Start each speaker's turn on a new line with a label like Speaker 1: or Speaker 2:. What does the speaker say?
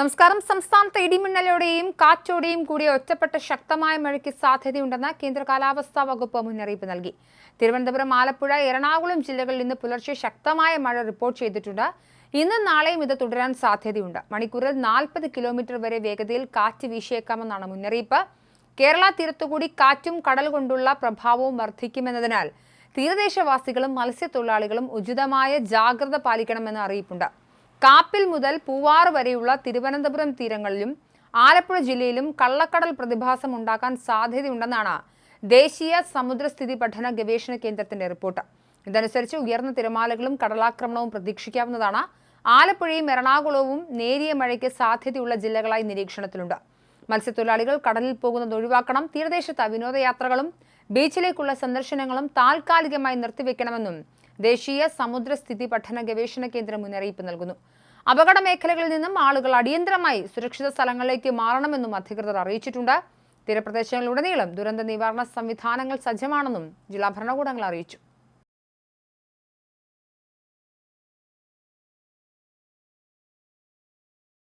Speaker 1: നമസ്കാരം സംസ്ഥാനത്ത് ഇടിമിന്നലോടെയും കാറ്റോടെയും കൂടിയ ഒറ്റപ്പെട്ട ശക്തമായ മഴയ്ക്ക് സാധ്യതയുണ്ടെന്ന് കേന്ദ്ര കാലാവസ്ഥാ വകുപ്പ് മുന്നറിയിപ്പ് നൽകി തിരുവനന്തപുരം ആലപ്പുഴ എറണാകുളം ജില്ലകളിൽ ഇന്ന് പുലർച്ചെ ശക്തമായ മഴ റിപ്പോർട്ട് ചെയ്തിട്ടുണ്ട് ഇന്നും നാളെയും ഇത് തുടരാൻ സാധ്യതയുണ്ട് മണിക്കൂറിൽ നാൽപ്പത് കിലോമീറ്റർ വരെ വേഗതയിൽ കാറ്റ് വീശിയേക്കാമെന്നാണ് മുന്നറിയിപ്പ് കേരള തീരത്തുകൂടി കാറ്റും കടൽ കൊണ്ടുള്ള പ്രഭാവവും വർദ്ധിക്കുമെന്നതിനാൽ തീരദേശവാസികളും മത്സ്യത്തൊഴിലാളികളും ഉചിതമായ ജാഗ്രത പാലിക്കണമെന്ന് അറിയിപ്പുണ്ട് കാപ്പിൽ മുതൽ പൂവാർ വരെയുള്ള തിരുവനന്തപുരം തീരങ്ങളിലും ആലപ്പുഴ ജില്ലയിലും കള്ളക്കടൽ പ്രതിഭാസം ഉണ്ടാക്കാൻ സാധ്യതയുണ്ടെന്നാണ് ദേശീയ സമുദ്രസ്ഥിതി പഠന ഗവേഷണ കേന്ദ്രത്തിന്റെ റിപ്പോർട്ട് ഇതനുസരിച്ച് ഉയർന്ന തിരമാലകളും കടലാക്രമണവും പ്രതീക്ഷിക്കാവുന്നതാണ് ആലപ്പുഴയും എറണാകുളവും നേരിയ മഴയ്ക്ക് സാധ്യതയുള്ള ജില്ലകളായി നിരീക്ഷണത്തിലുണ്ട് മത്സ്യത്തൊഴിലാളികൾ കടലിൽ പോകുന്നത് ഒഴിവാക്കണം തീരദേശത്ത് വിനോദയാത്രകളും ബീച്ചിലേക്കുള്ള സന്ദർശനങ്ങളും താൽക്കാലികമായി നിർത്തിവെക്കണമെന്നും ദേശീയ സമുദ്ര സ്ഥിതി പഠന ഗവേഷണ കേന്ദ്രം മുന്നറിയിപ്പ് നൽകുന്നു അപകട മേഖലകളിൽ നിന്നും ആളുകൾ അടിയന്തരമായി സുരക്ഷിത സ്ഥലങ്ങളിലേക്ക് മാറണമെന്നും അധികൃതർ അറിയിച്ചിട്ടുണ്ട് തീരപ്രദേശങ്ങളിലുടനീളം ദുരന്ത നിവാരണ സംവിധാനങ്ങൾ സജ്ജമാണെന്നും ജില്ലാ ഭരണകൂടങ്ങൾ അറിയിച്ചു